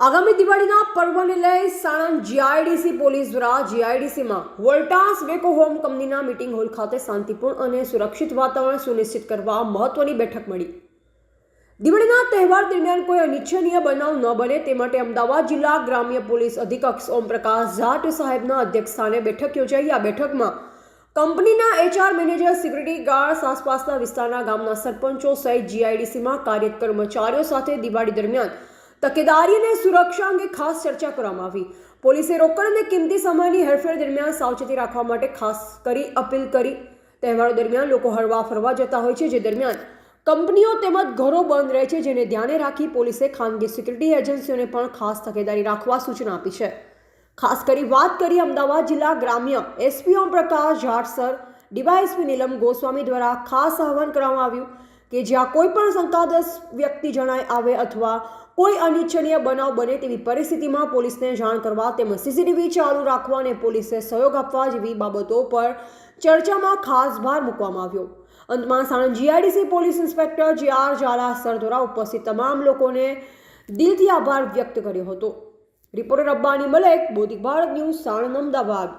આગામી દિવાળીના પર્વને લઈ સાણંદ જીઆઈડીસી પોલીસ દ્વારા જીઆઈડીસીમાં વોલ્ટાસ વેકો હોમ કંપનીના મીટિંગ હોલ ખાતે શાંતિપૂર્ણ અને સુરક્ષિત વાતાવરણ સુનિશ્ચિત કરવા મહત્વની બેઠક મળી. દિવાળીના તહેવાર દરમિયાન કોઈ અનિચ્છનીય બનાવ ન બને તે માટે અમદાવાદ જિલ્લા ગ્રામ્ય પોલીસ અધિકક્ષ ઓમપ્રકાશ જાટ સાહેબના અધ્યક્ષસ્થાને બેઠક યોજાઈ. આ બેઠકમાં કંપનીના એચઆર મેનેજર સિક્યુરિટી ગાર્ડ્સ આસપાસના વિસ્તારના ગામના સરપંચો સહિત જીઆઈડીસીમાં કાર્યરત કર્મચારીઓ સાથે દિવાળી દરમિયાન તકેદારી અને સુરક્ષા અંગે ખાસ ચર્ચા કરવામાં આવી. પોલીસે રોકડ અને કિંમતી સમયની હેરફેર દરમિયાન સાવચેતી રાખવા માટે ખાસ કરી અપીલ કરી. તહેવારો દરમિયાન લોકો હરવા ફરવા જતા હોય છે, જે દરમિયાન કંપનીઓ તેમજ ઘરો બંધ રહે છે, જેને ધ્યાને રાખી પોલીસે ખાનગી સિક્યુરિટી એજન્સીઓને પણ ખાસ તકેદારી રાખવા સૂચના આપી છે. ખાસ કરી વાત કરી અમદાવાદ જિલ્લા ગ્રામ્ય SP Om Prakash Jat sir DYSP Neelam Goswami દ્વારા ખાસ આહવાન કરવામાં આવ્યું. કે જ્યાં કોઈ પણ શંકાસ્પદ વ્યક્તિ જણાય આવે અથવા કોઈ અનિચ્છનીય બનાવ બને તેવી પરિસ્થિતિમાં પોલીસને જાણ કરવા તેમજ સીસીટીવી ચાલુ રાખવા અને પોલીસે સહયોગ આપવા જેવી બાબતો પર ચર્ચામાં ખાસ ભાર મૂકવામાં આવ્યો. અંતમાં Sanand GIDC police inspector J R Zala sir દ્વારા ઉપસ્થિત તમામ લોકોને દિલથી આભાર વ્યક્ત કર્યો હતો. Reporter Abbani Malek Bodhik Bharat news, Sanand, Ahmedabad.